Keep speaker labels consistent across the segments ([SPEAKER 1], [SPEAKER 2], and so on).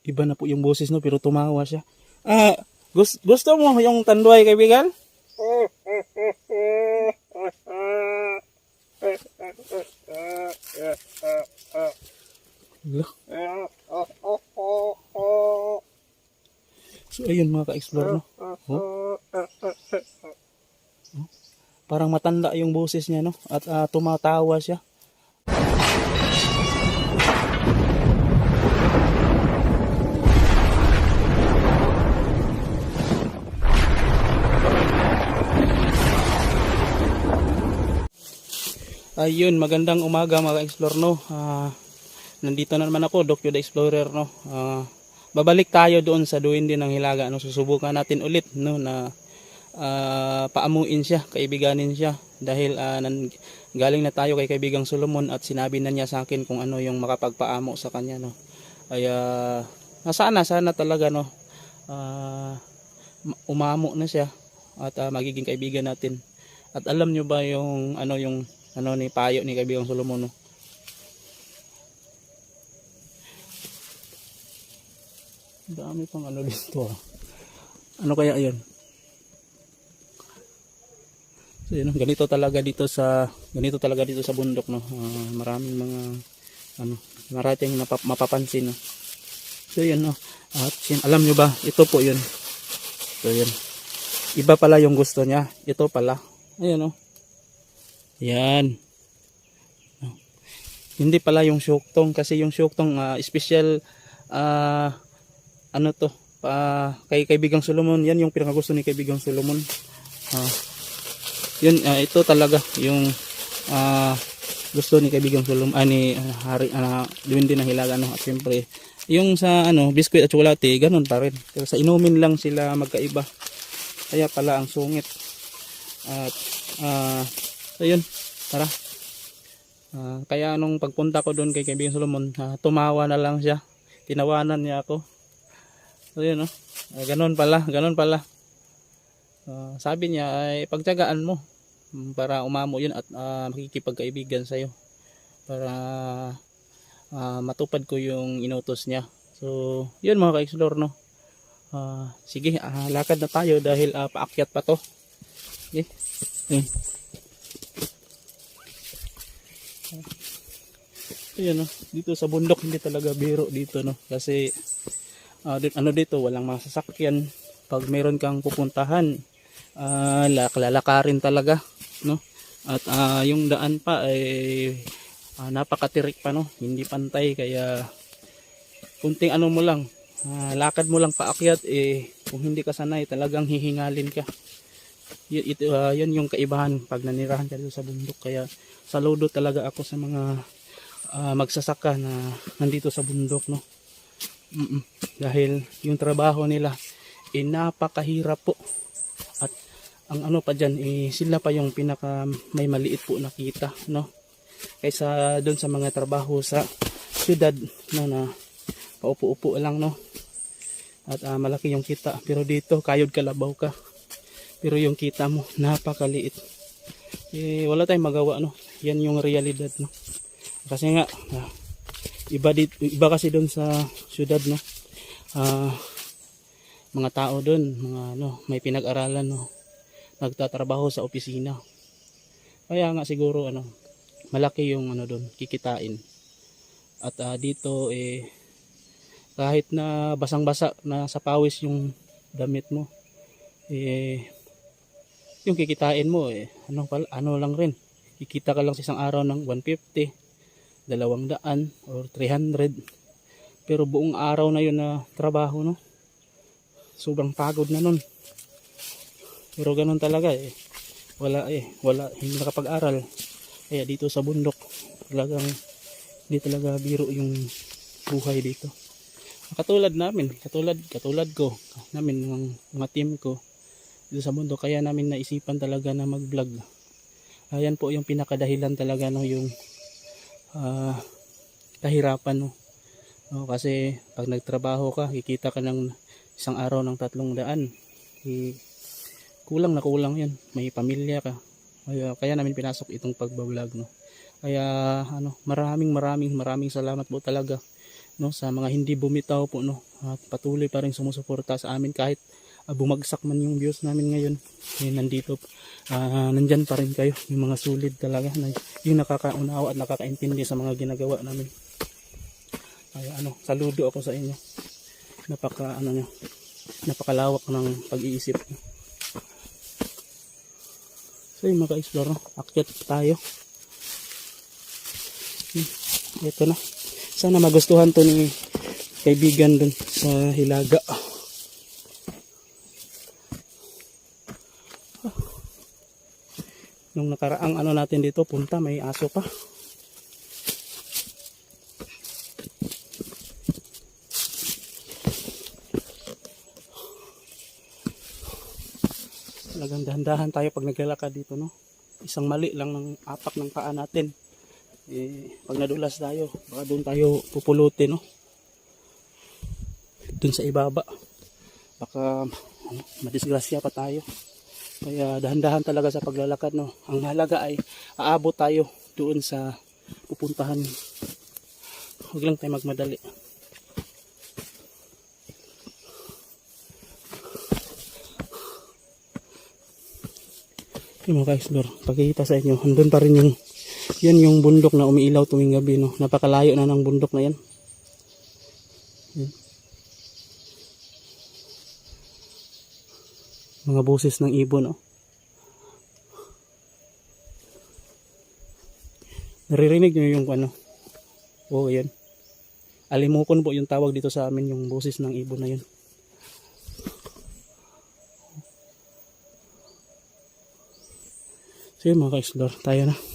[SPEAKER 1] Iba na po yung boses no pero tumawa siya. Ah, gusto, gusto mo yung tanduay kaibigan? So ayun mga ka-explore no. Oh. Oh. Parang matanda yung boses niya no at ah, tumatawa siya. Ayun, magandang umaga mga ka-explore no. Ah, nandito na naman ako, Doc the Explorer no. Ah, babalik tayo doon sa duwin din ng Hilaga no. Susubukan natin ulit no na ah, paamuin siya, kaibiganin siya dahil ah, nan, galing na tayo kay kaibigang Solomon at sinabi na niya sa akin kung ano yung makapagpaamo sa kanya no. Ay ah, sana sana talaga no. Ma- umamo na siya at ah, magiging kaibigan natin. At alam nyo ba yung ano yung ano ni payo ni kaibigang Solomon no? Dami pang ano dito ah. Ano kaya yun? So yun, ganito talaga dito sa ganito talaga dito sa bundok no. Ah, maraming mga ano, marating mapap, mapapansin no. So yun no. At sin- alam nyo ba, ito po yun. So yun. Iba pala yung gusto niya. Ito pala. Ayan no. Yan. Hindi pala yung syuktong kasi yung syuktong ah, special ah, ano to pa kay kaibigang Solomon. Yan yung pinakagusto ni kaibigang Solomon. Ah, yun ah, ito talaga yung ah, gusto ni kaibigang Solomon ah, ni ah, hari din din ng hilaga no? At siyempre yung sa ano biskuit at tsokolate ganun pa rin. Pero sa inumin lang sila magkaiba. Kaya pala ang sungit. At ah So yun, tara. Ah, kaya nung pagpunta ko doon kay kaibigan Solomon, ah, tumawa na lang siya. Tinawanan niya ako. So yun, no? Ah, ganun pala, ganun pala. Ah, sabi niya, ay pagtyagaan mo para umamo yun at ah, makikipagkaibigan sa'yo. Para ah, matupad ko yung inutos niya. So, yun mga ka-explore, no? Ah, sige, ah, lakad na tayo dahil ah, paakyat pa to. Okay. Okay. Ayan no, dito sa bundok hindi talaga biro dito no. Kasi ah, di- ano dito walang mga sasakyan pag meron kang pupuntahan uh, lalakarin talaga no. At ah, yung daan pa ay ah, napakatirik pa no. Hindi pantay kaya kunting ano mo lang ah, lakad mo lang paakyat eh kung hindi ka sanay talagang hihingalin ka. Y- ito, ah, yun yung kaibahan pag nanirahan ka dito sa bundok. Kaya saludo talaga ako sa mga ah, magsasaka na nandito sa bundok no? Mm-mm. dahil yung trabaho nila eh napakahirap po. At ang ano pa dyan eh, sila pa yung pinaka may maliit po na kita no? Kaysa doon sa mga trabaho sa syudad no na paupo-upo lang no? At ah, malaki yung kita. Pero dito kayod kalabaw ka. Pero yung kita mo napakaliit. Eh wala tayong magawa no? Yan yung realidad no kasi nga ah, iba dit iba kasi doon sa syudad no? Ah mga tao doon mga ano may pinag-aralan no? Nagtatrabaho sa opisina. Kaya nga siguro ano malaki yung ano doon kikitain. At ah, dito eh kahit na basang-basa na sa pawis yung damit mo eh yung kikitain mo eh ano pala ano lang rin. Kikita ka lang sa isang araw ng 150 dalawang daan or 300 pero buong araw na yun na trabaho no? Sobrang pagod na nun. Pero ganun talaga eh. Wala eh. Wala hindi nakapag-aral. Kaya dito sa bundok talagang hindi talaga biro yung buhay dito. Katulad namin katulad katulad ko namin ng mga team ko dito sa bundok kaya namin naisipan talaga na mag vlog ayan po yung pinakadahilan talaga no yung ah kahirapan no. no kasi pag nagtrabaho ka kikita ka ng isang araw ng tatlong daan. Eh, kulang na kulang yan may pamilya ka. Kaya, kaya namin pinasok itong pagbablog no? Kaya ano, maraming maraming maraming salamat po talaga no sa mga hindi bumitaw po no? At patuloy pa rin sumusuporta sa amin kahit ah, bumagsak man yung views namin ngayon. Eh, nandito ah, nandyan pa rin kayo. Yung mga sulit talaga na yung nakakaunawa at nakakaintindi sa mga ginagawa namin. Kaya ano saludo ako sa inyo. Napaka ano nyo napakalawak ng pag-iisip so yung mga ka-explore no? akyat tayo. Hmm, ito na. Sana magustuhan to ni kaibigan dun sa Hilaga nung nakaraang ano natin dito punta may aso pa. Talagang dahan-dahan tayo pag naglalakad dito no? Isang mali lang ng apak ng paa natin. Eh, pag nadulas tayo baka doon tayo pupulutin no? Doon sa ibaba. Baka ano, madisgrasya pa tayo kaya dahan-dahan talaga sa paglalakad no ang mahalaga ay aabot tayo doon sa pupuntahan. Huwag lang tayo magmadali. Yung mga ka-explore sa inyo. Andun pa rin yung yan yung bundok na umiilaw tuwing gabi no. Napakalayo na ng bundok na yan. Yan. Mga boses ng ibon no naririnig nyo yung ano? Oo yan alimukon po yung tawag dito sa amin yung boses ng ibon na yun. So yun mga ka-explore, tayo na.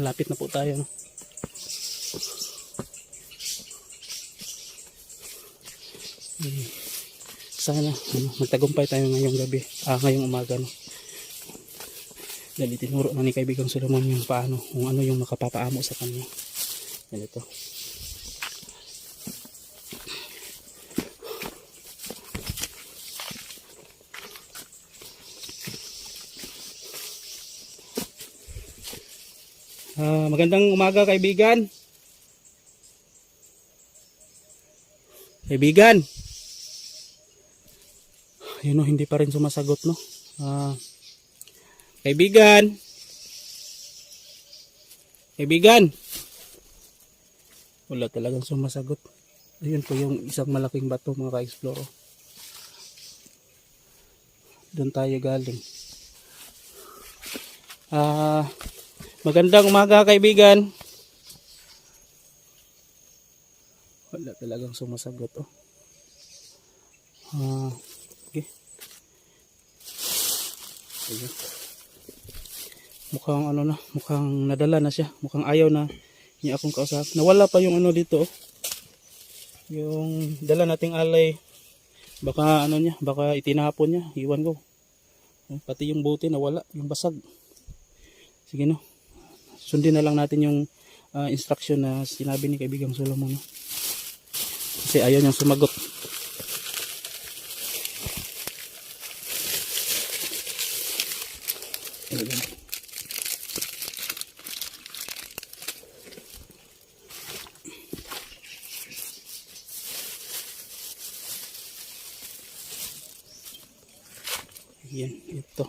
[SPEAKER 1] Malapit na po tayo. Hmm. Sana ano, magtagumpay tayo ngayong gabi, ah, ngayong umaga. No? Dahil itinuro na ni kaibigang Solomon yung paano, kung ano yung makapapaamo sa kanya. Ganito. Ah, magandang umaga kaibigan. Kaibigan. Yun no, hindi pa rin sumasagot no. Ah, kaibigan. Kaibigan. Wala talagang sumasagot. Ayun po yung isang malaking bato mga ka-explore. Doon tayo galing. Ah, magandang umaga kaibigan. Wala talagang sumasagot oh. Ah, okay. Ayun. Mukhang ano na, mukhang nadala na siya. Mukhang ayaw na niya akong kausap. Nawala pa yung ano dito. oh. Yung dala nating alay. Baka ano niya, baka itinapon niya. Iwan ko. Pati yung bote nawala, yung basag. Sige no. Sundin na lang natin yung ah, instruction na sinabi ni kaibigang Solomon. Kasi ayaw niyang sumagot. Ayan. Yan, ito.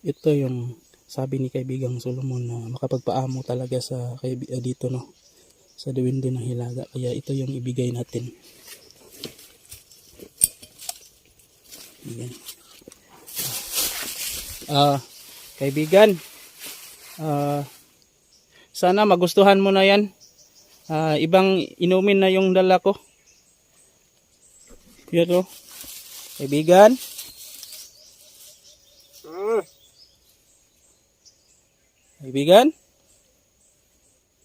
[SPEAKER 1] Ito yung sabi ni kaibigang Solomon na makapagpaamo talaga sa ah, dito no sa diwindi ng hilaga. Kaya ito yung ibigay natin. Yan ah kaibigan ah sana magustuhan mo na yan. Ah, ibang inumin na yung dala ko. Yan o kaibigan Kaibigan?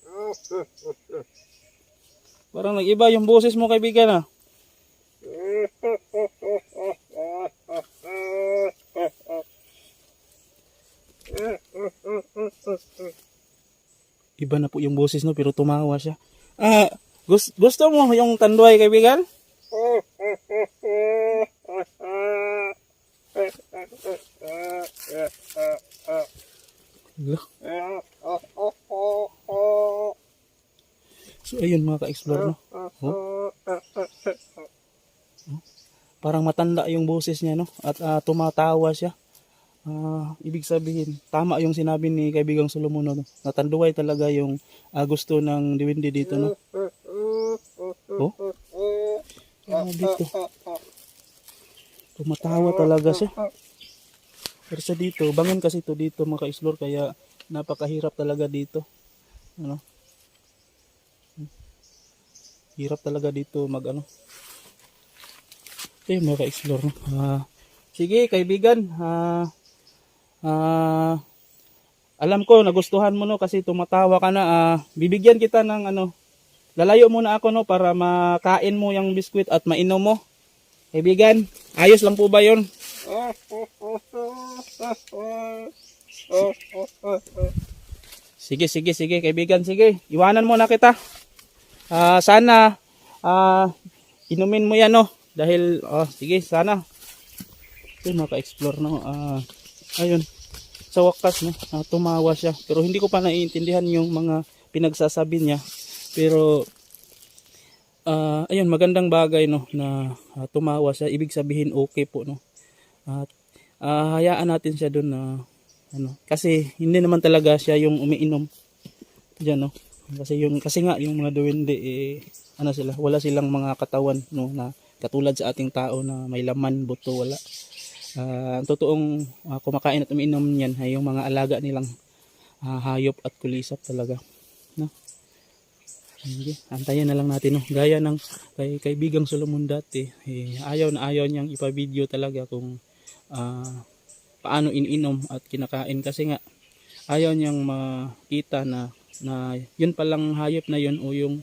[SPEAKER 1] Parang nag-iba yung boses mo kaibigan ah. Iba na po yung boses no pero tumawa siya. Ah, gusto, gusto mo yung tanduay kaibigan? So ayun mga ka-explore no. Oh. Oh. Parang matanda yung boses niya no at ah, tumatawa siya. Ah, ibig sabihin, tama yung sinabi ni kaibigang Solomon no. Natanduay talaga yung ah, gusto ng diwindi dito no. Oh. Ah, dito. Tumatawa talaga siya. Pero sa dito, bangin kasi to dito mga ka-explore kaya napakahirap talaga dito. Ano? Hirap talaga dito mag ano. Okay, mga ka-explore. No? Ah, sige, kaibigan. Ah, ah, alam ko, nagustuhan mo no kasi tumatawa ka na. Ah, bibigyan kita ng ano, lalayo muna ako no para makain mo yung biskwit at mainom mo. Kaibigan, ayos lang po ba yon? Sige, sige, sige, kaibigan, sige. Iwanan mo na kita. Ah, sana ah inumin mo 'yan no dahil oh, sige, sana. Ito maka-explore no. Ah, ayun. Sa wakas no, ah, tumawa siya pero hindi ko pa naiintindihan yung mga pinagsasabi niya. Pero ah, ayun, magandang bagay no na ah, tumawa siya. Ibig sabihin okay po no. At ah, hayaan natin siya doon na ano kasi hindi naman talaga siya yung umiinom diyan no kasi yung kasi nga yung mga duwende eh ano sila wala silang mga katawan no na katulad sa ating tao na may laman buto wala. Ah, ang totoong ah, kumakain at umiinom niyan ay yung mga alaga nilang ah, hayop at kulisap talaga no? Sige, antayin na lang natin no. Gaya ng kay kaibigang Solomon dati, eh, ayaw na ayaw niyang ipa-video talaga kung ah, paano iniinom at kinakain. Kasi nga ayaw niyang makita na na yun palang hayop na yun o yung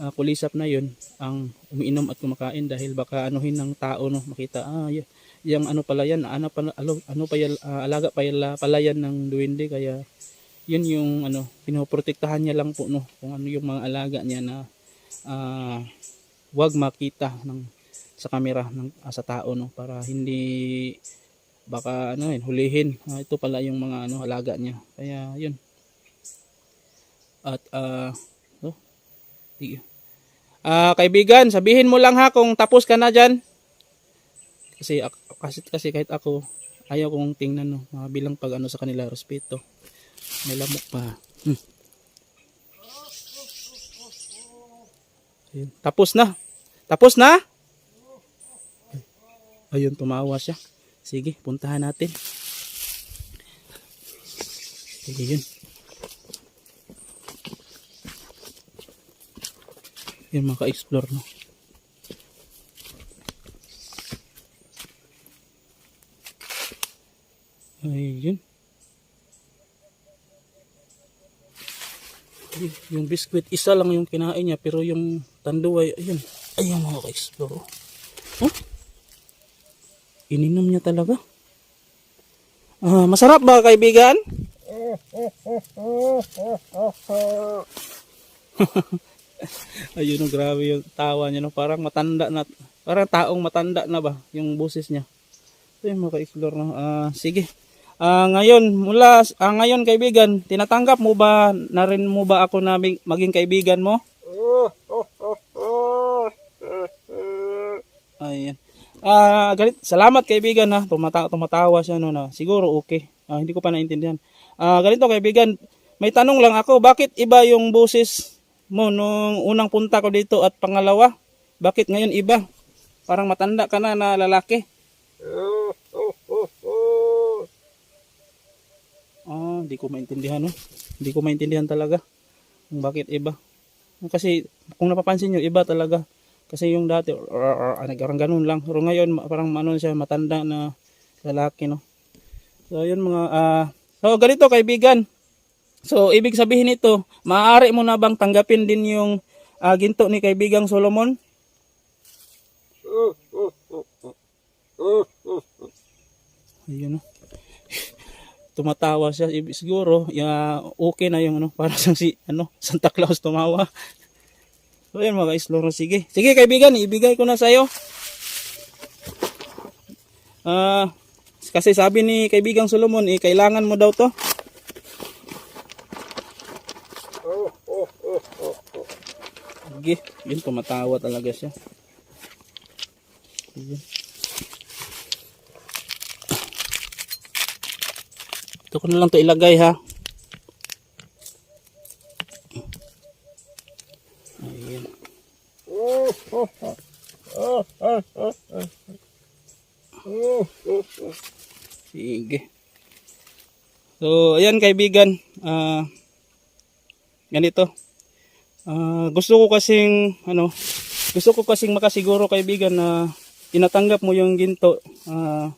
[SPEAKER 1] ah, kulisap na yun ang umiinom at kumakain dahil baka anuhin ng tao no makita ah y- yung ano pala yan ano pa ano, ano pa ah, alaga pa pala yan ng duwende kaya yun yung ano pinoprotektahan niya lang po no kung ano yung mga alaga niya na ah, wag makita ng sa kamera ng ah, sa tao no para hindi baka ano yun hulihin. Ah, ito pala yung mga ano alaga niya. Kaya yun at ah oh. Ah, kaibigan sabihin mo lang ha kung tapos ka na diyan kasi kasi, kasi kahit ako ayaw kong tingnan no. Mga bilang pag ano sa kanila respeto. May lamok pa. Hmm. Ayun. tapos na. Tapos na? Ayun tumawa siya. Sige puntahan natin. Sige yun yun maka-explore no ayun. Yung biskwit isa lang yung kinain niya pero yung tanduay ayun. Ayun mga ka-explore oh. Ininom niya talaga. Ah masarap ba kaibigan ayun oh, grabe yung tawa niya no parang matanda na parang taong matanda na ba yung boses niya ayun mga ka-explore no ah sige Ah, ngayon, mula ah, ngayon kaibigan, tinatanggap mo ba na rin mo ba ako na maging kaibigan mo? Ayan. Ah, galit. Salamat kaibigan na tumata tumatawa siya no na. Siguro okay. Ah, hindi ko pa naintindihan. Ah, ganito kaibigan, may tanong lang ako, bakit iba yung boses mo nung unang punta ko dito at pangalawa? Bakit ngayon iba? Parang matanda ka na na lalaki. Ah, hindi ko maintindihan no. Hindi ko maintindihan talaga kung bakit iba. Kasi kung napapansin niyo iba talaga. Kasi yung dati or, or, nagkarang ganun lang. Pero ngayon parang ano siya matanda na lalaki no. So yun mga ah so ganito kaibigan. So ibig sabihin nito, maaari mo na bang tanggapin din yung ah, ginto ni kaibigang Solomon? Ayun no. tumatawa siya. Ibig Siguro, ya, okay na yung ano, para sa si, ano, Santa Claus tumawa. So yan mga ka-explore, sige. Sige kaibigan, ibigay ko na sa'yo. Ah, kasi sabi ni kaibigang Solomon, eh, kailangan mo daw to. Sige, yun tumatawa talaga siya. Sige. Ito ko na lang to ilagay ha. Ayan. Sige. So, ayan kaibigan. Ah, ganito. Ah, gusto ko kasing ano, gusto ko kasing makasiguro kaibigan na tinatanggap mo yung ginto. Ah,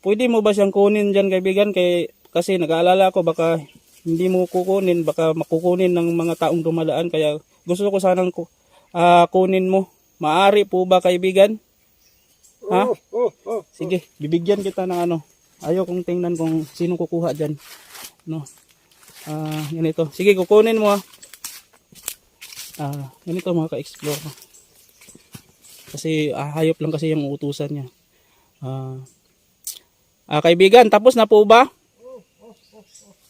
[SPEAKER 1] pwede mo ba siyang kunin diyan kaibigan kay kasi nag-aalala ko baka hindi mo kukunin, baka makukunin ng mga taong dumadaan kaya gusto ko sanang ku, ah, kunin mo. Maari po ba kaibigan? Ha? Sige, bibigyan kita ng ano. Ayaw kong tingnan kung sino kukuha dyan. No. Ah, ganito. Sige, kukunin mo ah. Ah, ganito mga ka-explore. Kasi ah, hayop lang kasi yung utusan niya. Ah, ah, kaibigan, tapos na po ba?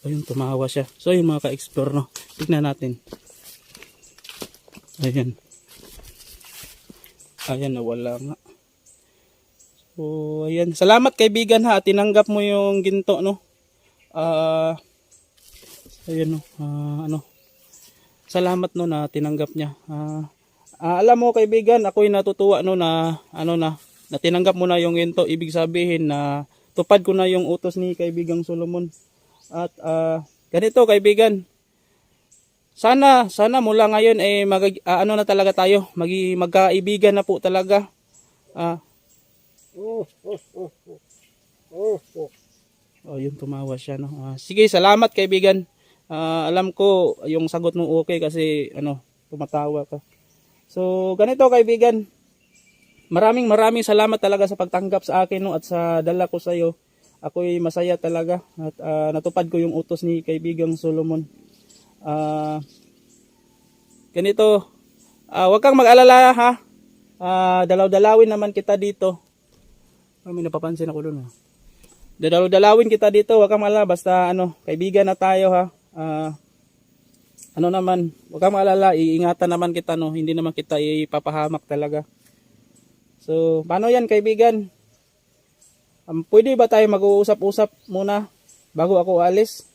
[SPEAKER 1] Ayun, tumawa siya. So, yung mga ka-explore, no? Tignan natin. Ayan. Ayan, nawala nga. So, ayan. Salamat kaibigan ha. Tinanggap mo yung ginto, no? Ah, ayun, no? Ah, ano? Salamat no na tinanggap niya. Ah, ah, alam mo kaibigan, ako'y natutuwa no na ano na na tinanggap mo na yung ginto. Ibig sabihin na tupad ko na yung utos ni kaibigang Solomon. At ah, ganito kaibigan, sana sana mula ngayon eh mag, ah, ano na talaga tayo, magi magkaibigan na po talaga. Ah, Oh, yun tumawa siya no. Ah, sige, salamat kaibigan. Ah, alam ko yung sagot mo okay kasi ano, tumatawa ka. So, ganito kaibigan. Maraming maraming salamat talaga sa pagtanggap sa akin no at sa dala ko sa iyo. Ako'y masaya talaga at ah, natupad ko yung utos ni kaibigang Solomon. Ah, ganito. Ah, wag kang mag-alala ha. Ah, dalaw-dalawin naman kita dito. Oh, may napapansin ako doon. Dadalaw-dalawin kita dito, wag kang maalala, basta ano, kaibigan na tayo ha. Ah, ano naman, wag kang maalala, iingatan naman kita no, hindi naman kita ipapahamak talaga. So, paano yan kaibigan? Um, pwede ba tayo mag-uusap-usap muna bago ako alis?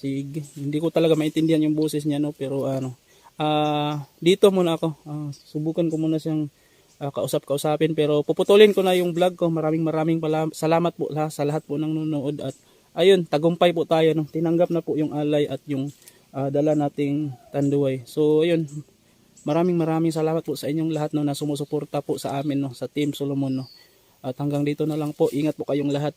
[SPEAKER 1] Sige, hindi ko talaga maintindihan yung boses niya no, pero ano, ah dito muna ako. Ah, subukan ko muna siyang ah, kausap-kausapin pero puputulin ko na yung vlog ko. Maraming maraming salamat po ha, sa lahat po ng nanonood at ayun, tagumpay po tayo no. Tinanggap na po yung alay at yung ah, dala nating tanduay. So ayun, maraming maraming salamat po sa inyong lahat no na sumusuporta po sa amin no sa Team Solomon no. At hanggang dito na lang po. Ingat po kayong lahat.